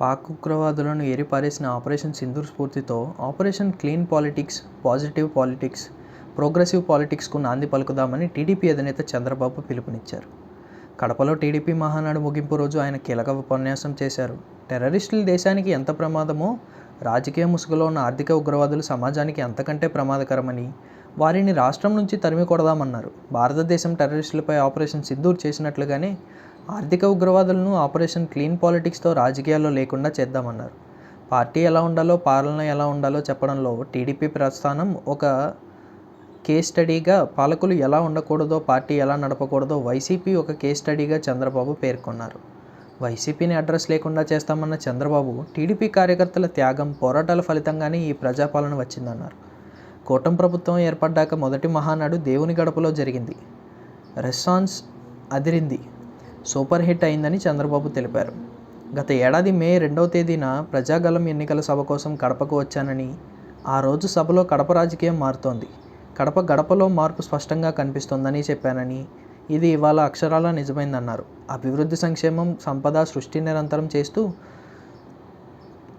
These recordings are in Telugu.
పాక్ ఉగ్రవాదులను ఏరిపారేసిన ఆపరేషన్ సింధూర్ స్ఫూర్తితో operation clean politics positive politics progressive పాలిటిక్స్కు నాంది పలుకుదామని టీడీపీ అధినేత చంద్రబాబు పిలుపునిచ్చారు. కడపలో టీడీపీ మహానాడు ముగింపు రోజు ఆయన కీలక ఉపన్యాసం చేశారు. టెర్రరిస్టులు దేశానికి ఎంత ప్రమాదమో రాజకీయ ముసుగులో ఉన్న ఆర్థిక ఉగ్రవాదులు సమాజానికి అంతకంటే ప్రమాదకరమని వారిని రాష్ట్రం నుంచి తరిమి కొడదామన్నారు భారతదేశం టెర్రరిస్టులపై ఆపరేషన్ సింధూర్ చేసినట్లుగానే ఆర్థిక ఉగ్రవాదులను ఆపరేషన్ క్లీన్ పాలిటిక్స్తో రాజకీయాల్లో లేకుండా చేద్దామన్నారు. పార్టీ ఎలా ఉండాలో పాలన ఎలా ఉండాలో చెప్పడంలో టీడీపీ ప్రస్థానం ఒక కేస్ స్టడీగా పాలకులు ఎలా ఉండకూడదో పార్టీ ఎలా నడపకూడదో వైసీపీ ఒక కేస్ స్టడీగా చంద్రబాబు పేర్కొన్నారు. వైసీపీని అడ్రస్ లేకుండా చేస్తామన్న చంద్రబాబు టీడీపీ కార్యకర్తల త్యాగం పోరాటాల ఫలితంగానే ఈ ప్రజాపాలన వచ్చిందన్నారు. కూటమి ప్రభుత్వం ఏర్పడ్డాక మొదటి మహానాడు దేవుని గడపలో జరిగింది. రెస్పాన్స్ అదిరింది. సూపర్ హిట్ అయిందని చంద్రబాబు తెలిపారు. గత ఏడాది మే రెండవ తేదీన ప్రజాగలం ఎన్నికల సభ కోసం కడపకు వచ్చానని ఆ రోజు సభలో కడప రాజకీయం మారుతోంది. కడప గడపలో మార్పు స్పష్టంగా కనిపిస్తోందని చెప్పానని ఇది ఇవాళ అక్షరాల నిజమైందన్నారు. అభివృద్ధి సంక్షేమం సంపద సృష్టి నిరంతరం చేస్తూ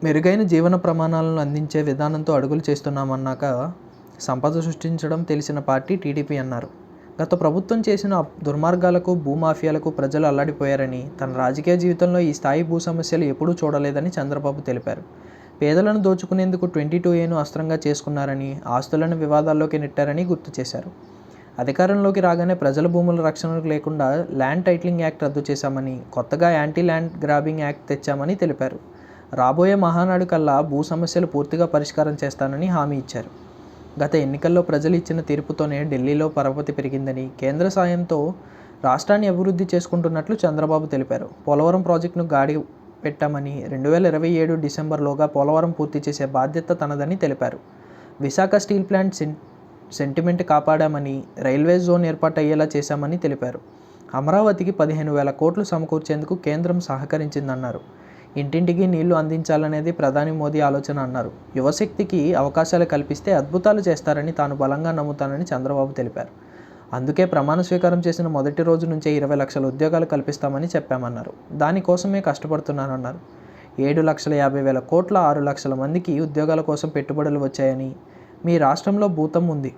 మెరుగైన జీవన ప్రమాణాలను అందించే విధానంతో అడుగులు చేస్తున్నామన్నాక సంపద సృష్టించడం తెలిసిన పార్టీ టీడీపీ అన్నారు. గత ప్రభుత్వం చేసిన దుర్మార్గాలకు భూమాఫియాలకు ప్రజలు అల్లాడిపోయారని తన రాజకీయ జీవితంలో ఈ స్థాయి భూ సమస్యలు ఎప్పుడూ చూడలేదని చంద్రబాబు తెలిపారు. పేదలను దోచుకునేందుకు ట్వంటీ టూ ఏను అస్త్రంగా చేసుకున్నారని ఆస్తులను వివాదాల్లోకి నెట్టారని గుర్తు చేశారు. అధికారంలోకి రాగానే ప్రజల భూముల రక్షణకు లేకుండా ల్యాండ్ టైటిలింగ్ యాక్ట్ రద్దు చేశామని కొత్తగా యాంటీ ల్యాండ్ గ్రాబింగ్ యాక్ట్ తెచ్చామని తెలిపారు. రాబోయే మహానాడు కల్లా భూ సమస్యలు పూర్తిగా పరిష్కారం చేస్తానని హామీ ఇచ్చారు. గత ఎన్నికల్లో ప్రజలు ఇచ్చిన తీర్పుతోనే ఢిల్లీలో పరపతి పెరిగిందని కేంద్ర సాయంతో రాష్ట్రాన్ని అభివృద్ధి చేసుకుంటున్నట్లు చంద్రబాబు తెలిపారు. పోలవరం ప్రాజెక్టును గాడి పెట్టామని రెండు వేల ఇరవై ఏడు డిసెంబర్లోగా పోలవరం పూర్తి చేసే బాధ్యత తనదని తెలిపారు. విశాఖ స్టీల్ ప్లాంట్ సెన్ సెంటిమెంట్ కాపాడామని రైల్వే జోన్ ఏర్పాటు అయ్యేలా చేశామని తెలిపారు. అమరావతికి పదిహేను వేల కోట్లు సమకూర్చేందుకు కేంద్రం సహకరించిందన్నారు. ఇంటింటికి నీళ్ళు అందించాలనేది ప్రధాని మోదీ ఆలోచన అన్నారు. యువశక్తికి అవకాశాలు కల్పిస్తే అద్భుతాలు చేస్తారని తాను బలంగా నమ్ముతానని చంద్రబాబు తెలిపారు. అందుకే ప్రమాణ స్వీకారం చేసిన మొదటి రోజు నుంచే ఇరవై లక్షల ఉద్యోగాలు కల్పిస్తామని చెప్పామన్నారు. దానికోసమే కష్టపడుతున్నానన్నారు. ఏడు లక్షల యాభై వేల కోట్ల ఆరు లక్షల మందికి ఉద్యోగాల కోసం పెట్టుబడులు వచ్చాయని మీ రాష్ట్రంలో భూతం ఉంది.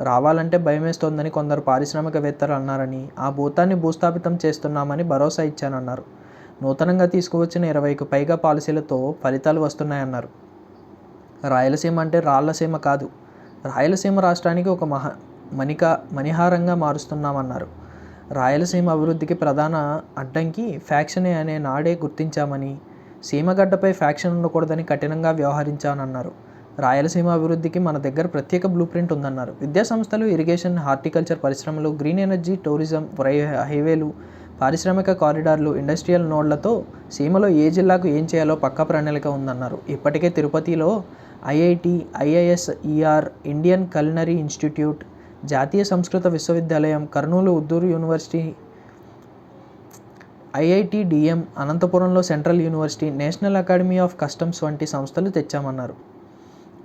రావాలంటే భయమేస్తోందని కొందరు పారిశ్రామికవేత్తలు అన్నారని ఆ భూతాన్ని భూస్థాపితం చేస్తున్నామని భరోసా ఇచ్చానన్నారు. నూతనంగా తీసుకువచ్చిన ఇరవైకి పైగా పాలసీలతో ఫలితాలు వస్తున్నాయన్నారు. రాయలసీమ అంటే రాళ్ళసీమ కాదు. రాయలసీమ రాష్ట్రానికి ఒక మహా మణిక మణిహారంగా మారుస్తున్నామన్నారు. రాయలసీమ అభివృద్ధికి ప్రధాన అడ్డంకి ఫ్యాక్షనే అనే నాడే గుర్తించామని సీమగడ్డపై ఫ్యాక్షన్ ఉండకూడదని కఠినంగా వ్యవహరించానన్నారు. రాయలసీమ అభివృద్ధికి మన దగ్గర ప్రత్యేక బ్లూ ప్రింట్ ఉందన్నారు. విద్యా సంస్థలు ఇరిగేషన్ హార్టికల్చర్ పరిశ్రమలు గ్రీన్ ఎనర్జీ టూరిజం రై హైవేలు పారిశ్రామిక కారిడార్లు ఇండస్ట్రియల్ నోడ్లతో సీమలో ఏ జిల్లాకు ఏం చేయాలో పక్క ప్రణాళిక ఉందన్నారు. ఇప్పటికే తిరుపతిలో IIT IISER Indian culinary institute జాతీయ సంస్కృత విశ్వవిద్యాలయం కర్నూలు ఉద్దూరు యూనివర్సిటీ ఐఐటి డిఎం అనంతపురంలో central university national academy of customs వంటి సంస్థలు తెచ్చామన్నారు.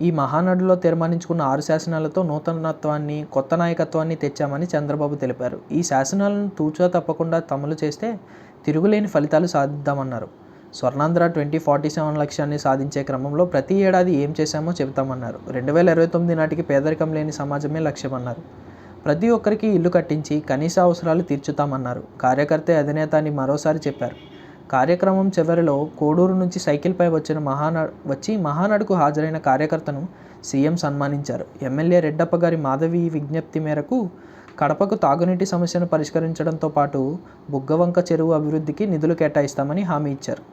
ఈ మహానడులో తీర్మానించుకున్న ఆరు శాసనాలతో నూతనత్వాన్ని కొత్త నాయకత్వాన్ని తెచ్చామని చంద్రబాబు తెలిపారు. ఈ శాసనాలను తూచా తప్పకుండా అమలు చేస్తే తిరుగులేని ఫలితాలు సాధిద్దామన్నారు. స్వర్ణాంధ్ర ట్వంటీ ఫార్టీ సెవెన్ లక్ష్యాన్ని సాధించే క్రమంలో ప్రతి ఏడాది ఏం చేశామో చెబుతామన్నారు. రెండు వేల ఇరవై తొమ్మిది నాటికి పేదరికం లేని సమాజమే లక్ష్యమన్నారు. ప్రతి ఒక్కరికి ఇల్లు కట్టించి కనీస అవసరాలు తీర్చుతామన్నారు. కార్యకర్త అధినేత అని మరోసారి చెప్పారు. కార్యక్రమం చివరిలో కోడూరు నుంచి సైకిల్పై వచ్చిన మహానా వచ్చి మహానాడుకు హాజరైన కార్యకర్తను సీఎం సన్మానించారు. ఎమ్మెల్యే రెడ్డప్ప గారి మాధవి విజ్ఞప్తి మేరకు కడపకు తాగునీటి సమస్యను పరిష్కరించడంతో పాటు బుగ్గవంక చెరువు అభివృద్ధికి నిధులు కేటాయిస్తామని హామీ ఇచ్చారు.